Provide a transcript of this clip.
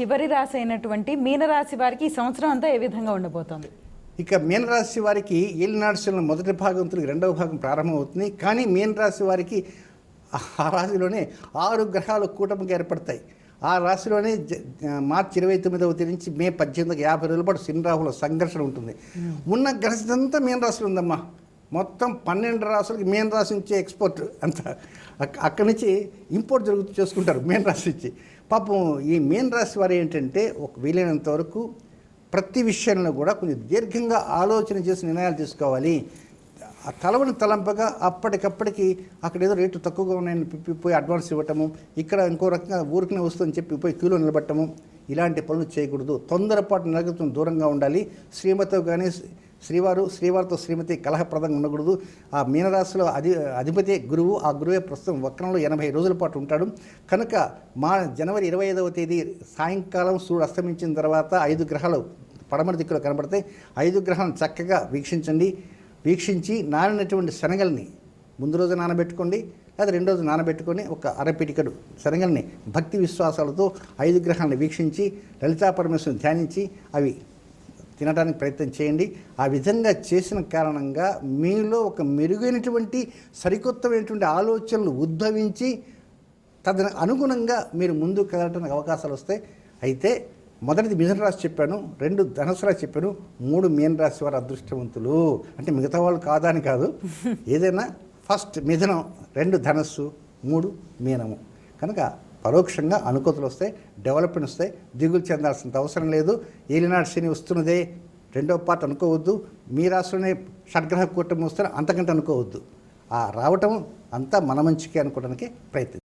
చివరి రాశి అయినటువంటి మీనరాశి వారికి ఈ సంవత్సరం అంతా ఏ విధంగా ఉండబోతోంది? ఇక మీనరాశి వారికి ఏలినాడుశల మొదటి భాగంతో రెండవ భాగం ప్రారంభమవుతుంది. కానీ మీనరాశి వారికి ఆ రాశిలోనే ఆరు గ్రహాలు కూటమికి ఏర్పడతాయి. ఆ రాశిలోనే జ- మార్చి ఇరవై తొమ్మిదవ తేదీ నుంచి మే పద్దెనిమిది యాభై రోజుల పాటు శని సంఘర్షణ ఉంటుంది. ఉన్న గ్రహంతా మీన రాశిలో ఉందమ్మా. మొత్తం పన్నెండు రాసులకి మీన రాశి నుంచి ఎక్స్పోర్ట్ అంతా. అక్కడి నుంచి ఇంపోర్ట్ జరుగుతూ చేసుకుంటారు మీన రాశి నుంచి. పాపం ఈ మీన రాశి వారు ఏంటంటే ఒక వీలైనంత వరకు ప్రతి విషయంలో కూడా కొంచెం దీర్ఘంగా ఆలోచన చేసి నిర్ణయాలు తీసుకోవాలి. ఆ తలవని తలంపగా అప్పటికప్పటికి అక్కడ ఏదో రేటు తక్కువగా ఉన్నాయని పిప్పి పోయి అడ్వాన్స్ ఇవ్వటము ఇక్కడ ఇంకో రకంగా ఊరికనే వస్తుందని చెప్పి పోయి క్యూలో నిలబట్టము ఇలాంటి పనులు చేయకూడదు. తొందరపాటు నగదుతో దూరంగా ఉండాలి. శ్రీమతితో కానీ శ్రీవారు శ్రీవారితో శ్రీమతి కలహప్రదంగా ఉండకూడదు. ఆ మీనరాశిలో అధి అధిపతి గురువు ఆ గురువే ప్రస్తుతం వక్రంలో ఎనభై రోజుల పాటు ఉంటాడు. కనుక మా జనవరి ఇరవై ఐదవ తేదీ సాయంకాలం సూర్యుడు అస్తమించిన తర్వాత ఐదు గ్రహాలు పడమర దిక్కులో కనబడతాయి. ఐదు గ్రహాలను చక్కగా వీక్షించండి. వీక్షించి నానినటువంటి శనగల్ని ముందు రోజు నానబెట్టుకోండి లేదా రెండు రోజు నానబెట్టుకొని ఒక అరపిటికడు శనగల్ని భక్తి విశ్వాసాలతో ఐదు గ్రహాలను వీక్షించి లలితా పరమేశ్వరుని ధ్యానించి అవి తినడానికి ప్రయత్నం చేయండి. ఆ విధంగా చేసిన కారణంగా మీలో ఒక మెరుగైనటువంటి సరికొత్తమైనటువంటి ఆలోచనలు ఉద్భవించి తదన అనుగుణంగా మీరు ముందుకు కదలడానికి అవకాశాలు వస్తాయి అయితే మొదటిది మిథున రాశి చెప్పాను రెండు ధనుసు రాశి చెప్పాను మూడు మీన రాశి వారు అదృష్టవంతులు. అంటే మిగతా వాళ్ళు కాదా అని కాదు. ఏదైనా ఫస్ట్ మిథునం రెండు ధనస్సు మూడు మీనము. కనుక పరోక్షంగా అనుకూతలు వస్తాయి డెవలప్మెంట్ వస్తాయి దిగులు చెందాల్సినంత అవసరం లేదు. ఏలినాడు శని వస్తున్నదే రెండవ పార్ట్ అనుకోవద్దు. మీ రాష్ట్రంలోనే షడ్గ్రహ కూటమి వస్తే అంతకంటే అనుకోవద్దు. ఆ రావటం అంతా మన మంచికి అనుకోవడానికి ప్రయత్నం